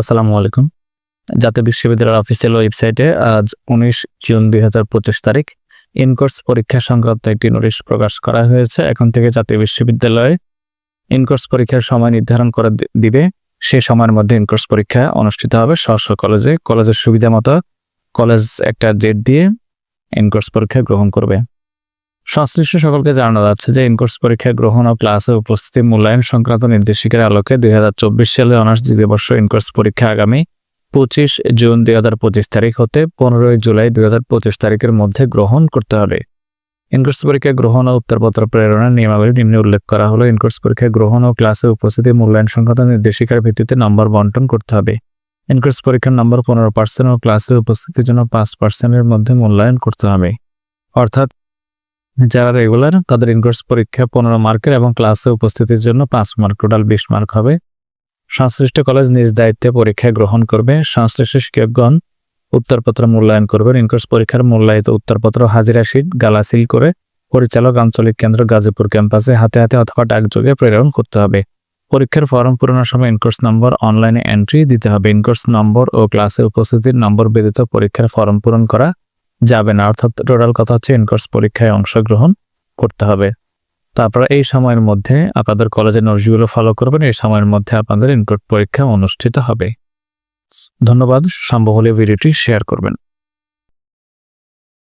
আসসালামু আলাইকুম। জাতীয় বিশ্ববিদ্যালয়ের অফিসিয়াল ওয়েবসাইটে আজ উনিশ জুন দুই হাজার পঁচিশ তারিখ ইনকোর্স পরীক্ষা সংক্রান্ত একটি নোটিশ প্রকাশ করা হয়েছে। এখন থেকে জাতীয় বিশ্ববিদ্যালয়ে ইনকোর্স পরীক্ষার সময় নির্ধারণ করে দিবে। সে সময়ের মধ্যে ইনকোর্স পরীক্ষা অনুষ্ঠিত হবে। স্ব কলেজে কলেজের সুবিধা মতো কলেজ একটা ডেট দিয়ে ইনকোর্স পরীক্ষা গ্রহণ করবে। সংশ্লিষ্ট সকলকে জানানো যাচ্ছে যে ইনকোর্স পরীক্ষা গ্রহণ ও ক্লাসে উপস্থিতি মূল্যায়ন সংক্রান্ত নির্দেশিকার আলোকে দুই হাজার চব্বিশ সালে অনার্স দ্বিতীয় বর্ষ ইনকোর্স পরীক্ষা আগামী পঁচিশ জুন দুই হাজার পঁচিশ তারিখ হতে পনেরোই জুলাই দুই হাজার পঁচিশ তারিখের মধ্যে গ্রহণ করতে হবে। ইনকোর্স পরীক্ষা গ্রহণ ও উত্তরপত্র প্রেরণের নিয়মাবলী নিম্নে উল্লেখ করা হলো, ইনকোর্স পরীক্ষা গ্রহণ ও ক্লাসে উপস্থিতি মূল্যায়ন সংক্রান্ত নির্দেশিকার ভিত্তিতে নম্বর বন্টন করতে হবে। ইনকোর্স পরীক্ষার নম্বর পনেরো পার্সেন্ট ও ক্লাসে উপস্থিতির জন্য পাঁচ পার্সেন্টের মধ্যে মূল্যায়ন করতে হবে। অর্থাৎ যারা রেগুলার, তাদের ইনকোর্স পরীক্ষা পনেরো মার্কের এবং ক্লাসে উপস্থিতির জন্য পাঁচ মার্ক টোটাল বিশ মার্ক হবে। সংশ্লিষ্ট কলেজ নিজ দায়িত্বে পরীক্ষা গ্রহণ করবে। সংশ্লিষ্ট শিক্ষকগণ উত্তরপত্র মূল্যায়ন করবেন ইনকোর্স পরীক্ষার মূল্যায়িত উত্তরপত্র হাজিরা শিট গালাসিল করে পরিচালক আঞ্চলিক কেন্দ্র গাজীপুর ক্যাম্পাসে হাতে হাতে অথবা ডাকযোগে প্রেরণ করতে হবে। পরীক্ষার ফর্ম পূরণের সময় ইনকোর্স নম্বর অনলাইনে এন্ট্রি দিতে হবে। ইনকোর্স নম্বর ও ক্লাসে উপস্থিতির নম্বর ব্যতীত পরীক্ষার ফর্ম পূরণ করা যাবে না, অর্থাৎ টোটাল কথা হচ্ছে ইনকোর্স পরীক্ষায় অংশগ্রহণ করতে হবে। তারপর এই সময়ের মধ্যে আপনাদের কলেজের নোটসগুলো ফলো করবেন, এই সময়ের মধ্যে আপনাদের এনকোর্ট পরীক্ষা অনুষ্ঠিত হবে। ধন্যবাদ, সম্ভব হলে ভিডিওটি শেয়ার করবেন।